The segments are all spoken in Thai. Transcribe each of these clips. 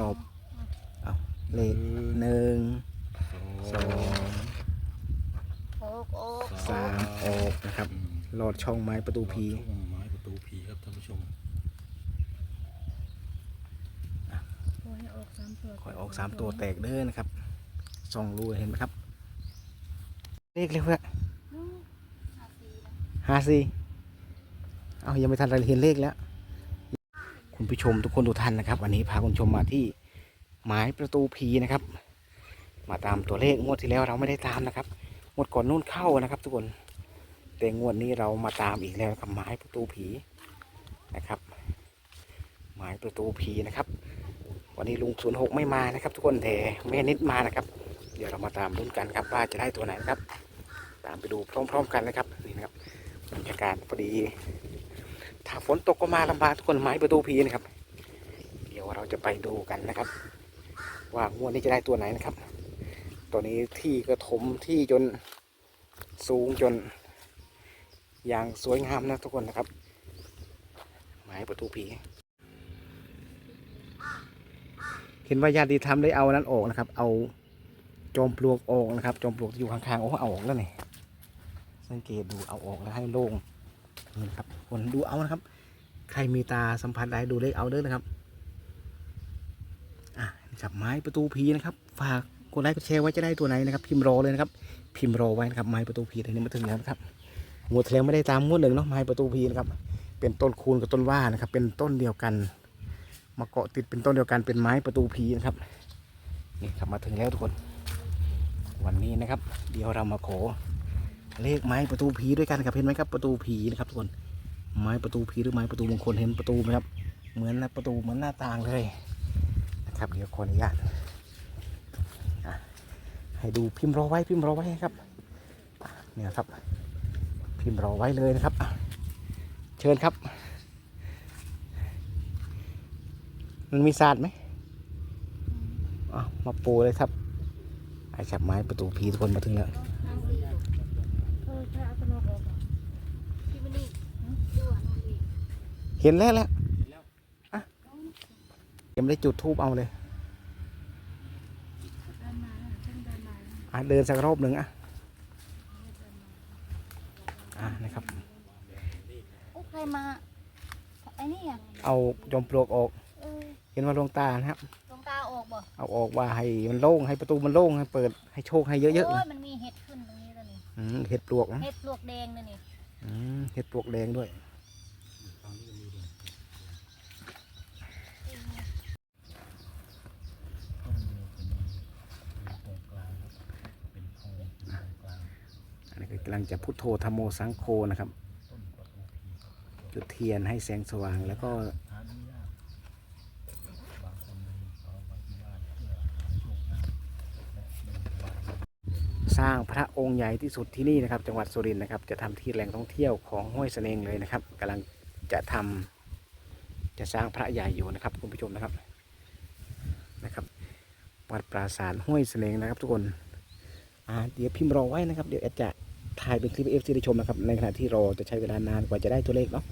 รอบเอาเลขหนึ่งสองโอกโอกสามออกนะครับหลอดช่องไม้ประตูผีช่องไม้ประตูผีครับท่านผู้ชมโอ้ยออกสามตัวคอยออกสามตัวแตกเด้อนะครับสองรูเห็นไหมครับ เลขเลยเพื่อห้าสี่เอายังไม่ทันไรเห็นเลขแล้ว คุณผู้ชมทุกคนทุกท่านนะครับ วันนี้พาคุณผู้ชมมาที่หมายประตูผีนะครับ มาตามตัวเลขงวดที่แล้วเราไม่ได้ตามนะครับงวดก่อนนู่นเข้านะครับ ทุกคนแต่งวดนี้เรามาตามอีกแล้วกับหมายประตูผีนะครับ หมายประตูผีนะครับ วันนี้ลุงศูนย์หกไม่มานะครับ ทุกคนแต่แม่นิดมานะครับ เดี๋ยวเรามาตามลุ้นกันครับว่าจะได้ตัวไหนนะครับ ตามไปดูพร้อม ๆ กันนะครับนี่นะครับบรรยากาศพอดี ถ้าฝนตกก็มาลำบากทุกคนไม้ประตูผีนะครับ เดี๋ยวเราจะไปดูกันนะครับ ว่างวดนี้จะได้ตัวไหนนะครับ ตัวนี้ที่กระถมที่จนสูงจน อย่างสวยงามนะทุกคนนะครับ ไม้ประตูผีเห็นว่าญาติธรรมได้เอานั้นออกนะครับ เอาจอมปลวกออกนะครับ จอมปลวกที่อยู่ข้างๆโอ้เอาออกแล้วนี่สังเกตดูเอาออกแล้วให้โล่ง นี่นะครับคนดูเอานะครับ ใครมีตาสัมผัสได้ดูเลขเอาเด้อนะครับอะจับไม้ประตูผีนะครับ ฝากกดไลค์กดแชร์ไว้จะได้ตัวไหนนะครับ พิมพ์รอเลยนะครับ พิมพ์รอไว้นะครับไม้ประตูผีทีนี้มาถึงแล้วนะครับงวดที่แล้วไม่ได้ตามงวดหนึ่งเนาะไม้ประตูผีนะครับ เป็นต้นคูณกับต้นว่านะครับ เป็นต้นเดียวกัน มาเกาะติดเป็นต้นเดียวกันเป็นไม้ประตูผีนะครับนี่ครับมาถึงแล้วทุกคน วันนี้นะครับ เดี๋ยวเรามาขอ เลขไม้ประตูผีด้วยกันครับเห็นไหมครับประตูผีนะครับทุกคนไม้ประตูผีหรือไม้ประตูมงคลเห็นประตูไหมครับ เหมือนนะประตูเหมือนหน้าต่างเลยนะครับ เดี๋ยวขออนุญาตอะให้ดูพิมพ์รอไว้พิมพ์รอไว้ครับอะเนี่ยครับ พิมพ์รอไว้เลยนะครับอะเชิญครับ มันมีศาสตร์ไหมอะมาปูเลยครับไอ้จับไม้ประตูผีทุกคนมาถึงแล้ว เออถ้าเอาตัวออกอะพี่มันนี่ดูอะน้องดี เห็นแล้วแหละอะยังไม่ได้จุดทูบเอาเลยเดินมาเดินเดินมาอะเดินสักรอบหนึ่งอะอะนะครับโอ้ใครมาไอ้นี่อะเอาจอมปลวกออก เออเห็นว่าดวงตานะครับตรงตาออกบ่เอาออกว่าให้มันโล่งให้ประตูมันโล่งให้เปิดให้โชคให้เยอะๆโอ้เลยยมันมีเห็ดขึ้นตรงนี้แล้วนี่อืมเห็ดปลวกนะเห็ดปลวกแดงเลยนี่อืมเห็ดปลวกแดงด้วย อันนี้ กำลังจะพุทโธธรรมโมสังโฆนะครับ จุดเทียนให้แสงสว่างแล้วก็สร้างพระองค์ใหญ่ที่สุดที่นี่นะครับ จังหวัดสุรินทร์นะครับ จะทำที่แหล่งท่องเที่ยวของห้วยเสนงเลยนะครับกำลังจะทำจะสร้างพระใหญ่อยู่นะครับคุณผู้ชมนะครับนะครับ วัดปราสาทห้วยเสนงนะครับ ทุกคนเดี๋ยวพิมพ์รอไว้นะครับ เดี๋ยวแอดจะ ถ่ายเป็นคลิปเอฟซีได้ชมนะครับ ในขณะที่รอจะใช้เวลานานกว่าจะได้ตัวเลขเนาะ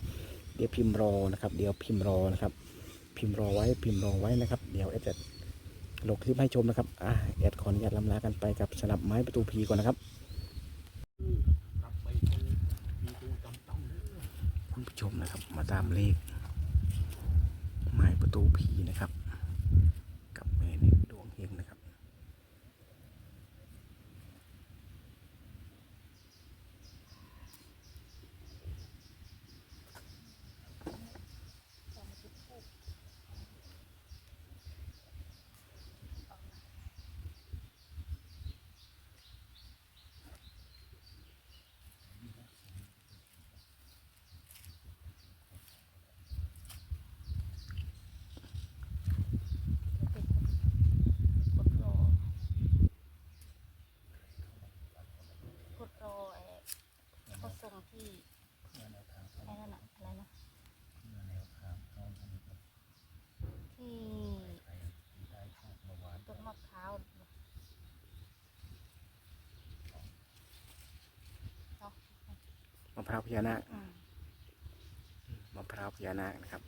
เดี๋ยวพิมพ์รอนะครับ เดี๋ยวพิมพ์รอนะครับ พิมพ์รอไว้พิมพ์รอไว้นะครับ เดี๋ยวแอดจะลงคลิปให้ชมนะครับอะแอดขออนุญาตลำลากันไปกับสนับไม้ประตูผีก่อนนะครับคุณผู้ชมนะครับ มาตามเลขไม้ประตูผีนะครับแม่นิดดวงเฮงนะครับ กดรอกดรอไอ้เขาส่ง ที่ไอ้นั่นอะอะไรนะที่ต้นมะพร้าวมะพร้าวพญานาคมมะพร้าวพญานาคนะครับ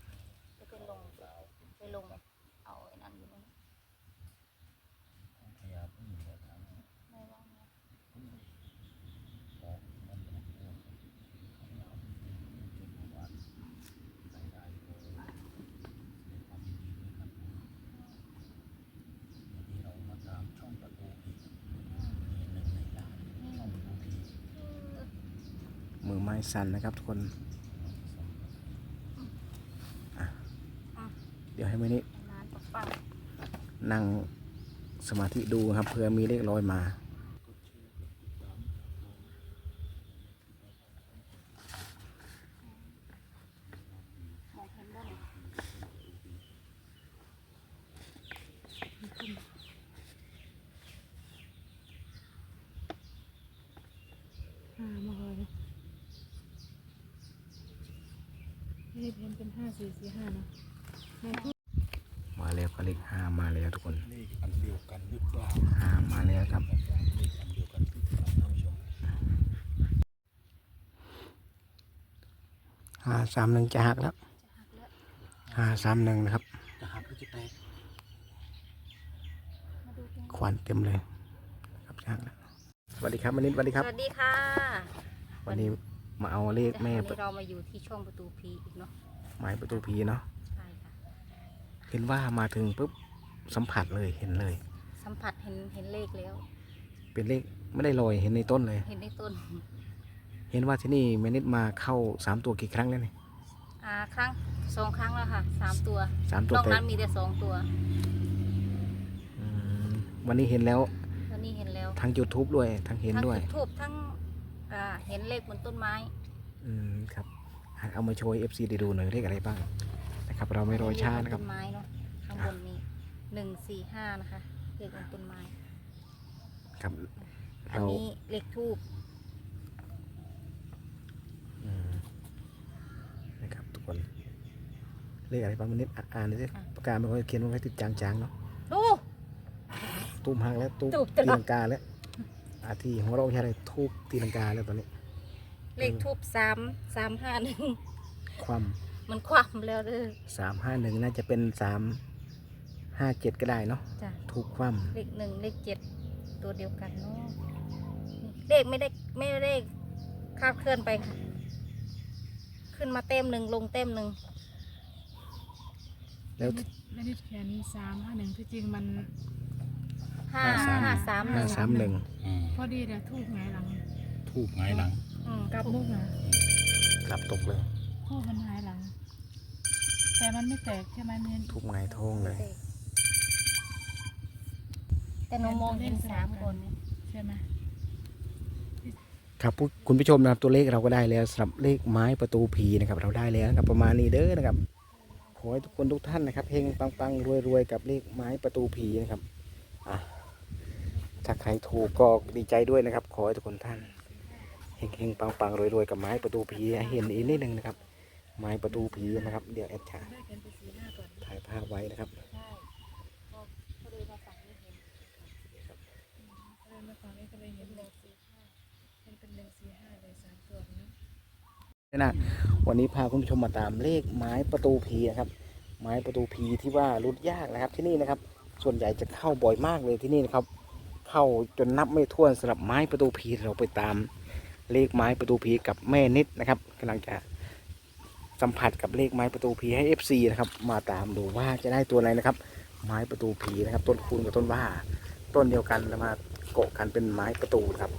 จะไปลงไปลงเอาไอ้นั่นอยู่ตรงนี้ สั่นนะครับทุกคนอะเดี๋ยวให้ไม่นี้นานปังนั่งสมาธิดูครับเผื่อมีเลขลอยมา ๆมองเห็นได้ไหม ห้ามาเลย ไม่ได้เพ้นเป็นห้าสี่สี่ห้าเนาะในทุกมาแล้วก็เลขห้ามาแล้วทุกคนเลขอันเดียวกันหรือเปล่าห้ามาแล้วครับเลขอันเดียวกันหรือเปล่าท่านผู้ชมห้าสามหนึ่งจะหักแล้วจะหักแล้วห้าสามหนึ่งนะครับจะหักหรือจะแตกมาดูกันควันเต็มเลย ครับจะหักแล้วสวัสดีครับวันนี้สวัสดีครับ สวัสดีค่ะ วันนี้ มาเอาเลขแม่วันนี้เรามาอยู่ที่ช่องประตูพีอีกเนาะไม้ประตูผีเนาะใช่ค่ะ เห็นว่ามาถึงปุ๊บสัมผัสเลยเห็นเลย สัมผัสเห็นเห็นเลขแล้ว เป็นเลขไม่ได้ลอยเห็นในต้นเลย เห็นในต้นเห็นว่าที่นี่แมนิดมาเข้าสามตัวกี่ครั้งแล้วเนี่ยอ่าครั้งสองครั้งแล้วค่ะสามตัวสามตัวนอกแต่นั้นมีแต่สองตัว อืมวันนี้เห็นแล้ววันนี้เห็นแล้วทั้งยูทูบด้วยทั้งเห็นทั้งด้วยจุดทูบทั้งอ่า เห็นเลขบนต้นไม้ อืมครับอะเอามาโชว์เอฟซีได้ดูหน่อยเลขอะไรบ้างนะครับ เราไม่รอช้านะครับเลขบนต้นไม้เนาะข้างบนนี้หนึ่งสี่ห้านะคะเลขบนต้นไม้ ครับอันเรานี้เลขทูบอืมนะครับทุกคนเลขอะไรบ้างมันนิดอะอ่านหน่อยสิปากกาไม่ค่อยเขียนมันค่อยติดจางๆเนาะ ดู ตุ้มหักแล้วตุ้มตูบตตีลอดลังกาแล้ว อาทีของเราใช่อะไรทูบตีลังกาแล้วตอนนี้ เลขทูบสามสามห้าหนึ่งความมันคว่ำแล้วเด้อสามห้าหนึ่งน่าจะเป็นสามห้าเจ็ดก็ได้เนาะจ้ะทูบความเลขหนึ่งเลขเจ็ดตัวเดียวกันเนาะเลขไม่ได้ไม่ได้คาดเคลื่อนไปค่ะ ขึ้นมาเต็มหนึ่งลงเต็มหนึ่งแล้วไม่ได้เขียนสามห้าหนึ่งที่จริงมัน ห้าห้าสามหห้านึ่งสามหนึ่งอืมพอดีเดี๋ยวทูบไงายหลังทูบหงายหลังอืมกลับมุกนะกลับตกเลยทูบมันหายหลัง แต่มันไม่แตกใช่ไหมเน้นทุบไงายท้องเลยแต่หนูมองเห็นสามคนเนี่ยใช่ไหมครับผู้คุณผู้ชมนะครับตัวเลขเราก็ได้แล้วสำหรับเลขไม้ประตูผีนะครับเราได้แล้วนะครับประมาณนี้เด้อนะครับขอให้ทุกคนทุกท่านนะครับเฮงปังปังรวยรวยๆกับเลขไม้ประตูผีนะครับอะ ถ้าใครถูกก็ดีใจด้วยนะครับ ขอให้ทุกคนท่านเฮงเฮงปังปังรวยรวยๆกับไม้ประตูผีเห็นอีกนิดนึงนะครับ ไม้ประตูผีนะครับ เดี๋ยวแอดชาถ่ายภาพไว้นะครับใช่พอพอดีมาฝั่งนี้เห็นนมาฝั่งนี้ก็เลยเห็นหนึ่งสี่ห้าเห็นเป็นหนึ่งสี่ห้าเลยสามตัวเนาะนะวันนี้พาคุณผู้ชมมาตามเลขไม้ประตูผีนะครับ ไม้ประตูผีที่ว่ารุดยากนะครับที่นี่นะครับ ส่วนใหญ่จะเข้าบ่อยมากเลยที่นี่นะครับ เข้าจนนับไม่ถ้วนสำหรับไม้ประตูผีเราไปตามเลขไม้ประตูผีกับแม่นิดนะครับกำลังจะสัมผัสกับเลขไม้ประตูผีให้ FC นะครับ มาตามดูว่าจะได้ตัวไหนนะครับ ไม้ประตูผีนะครับ ต้นคูณกับต้นว่าต้นเดียวกันแล้วมาเกาะกันเป็นไม้ประตูครับ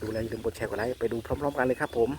ดูแล้วอย่าลืมกดแชร์กดไลค์ไปดูพร้อม ๆ กันเลยครับผม